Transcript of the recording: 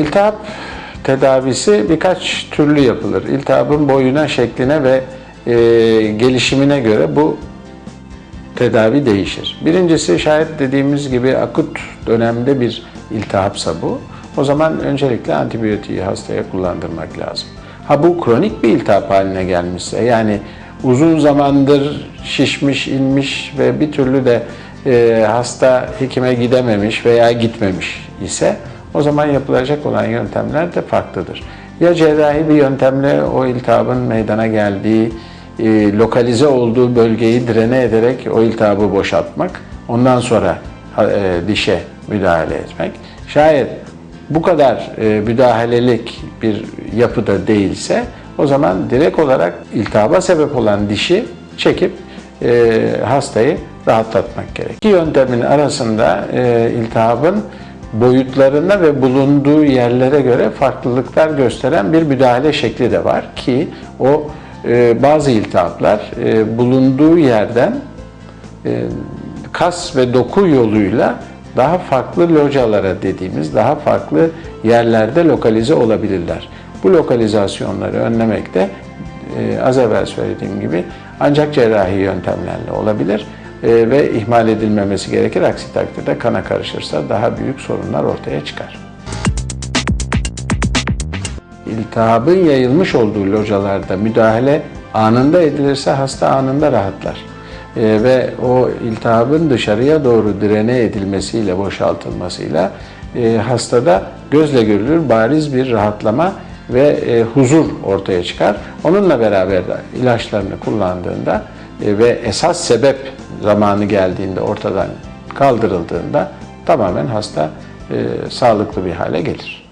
İltihap tedavisi birkaç türlü yapılır. İltihabın boyuna, şekline ve e, gelişimine göre bu tedavi değişir. Birincisi şayet dediğimiz gibi akut dönemde bir iltihapsa bu. O zaman öncelikle antibiyotiği hastaya kullandırmak lazım. Ha bu kronik bir iltihap haline gelmişse yani uzun zamandır şişmiş, inmiş ve bir türlü de e, hasta hekime gidememiş veya gitmemiş ise o zaman yapılacak olan yöntemler de farklıdır. Ya cerrahi bir yöntemle o iltihabın meydana geldiği, e, lokalize olduğu bölgeyi drene ederek o iltihabı boşaltmak, ondan sonra e, dişe müdahale etmek. Şayet bu kadar e, müdahalelik bir yapıda değilse o zaman direkt olarak iltihaba sebep olan dişi çekip e, hastayı rahatlatmak gerek. İki yöntemin arasında e, iltihabın boyutlarına ve bulunduğu yerlere göre farklılıklar gösteren bir müdahale şekli de var ki o e, bazı iltihaplar e, bulunduğu yerden e, kas ve doku yoluyla daha farklı localara dediğimiz daha farklı yerlerde lokalize olabilirler. Bu lokalizasyonları önlemekte e, az evvel söylediğim gibi ancak cerrahi yöntemlerle olabilir ve ihmal edilmemesi gerekir. Aksi takdirde kana karışırsa daha büyük sorunlar ortaya çıkar. İltihabın yayılmış olduğu localarda müdahale anında edilirse hasta anında rahatlar. Ee, ve o iltihabın dışarıya doğru direne edilmesiyle, boşaltılmasıyla e, hastada gözle görülür bariz bir rahatlama ve e, huzur ortaya çıkar. Onunla beraber de ilaçlarını kullandığında e, ve esas sebep zamanı geldiğinde ortadan kaldırıldığında tamamen hasta e, sağlıklı bir hale gelir.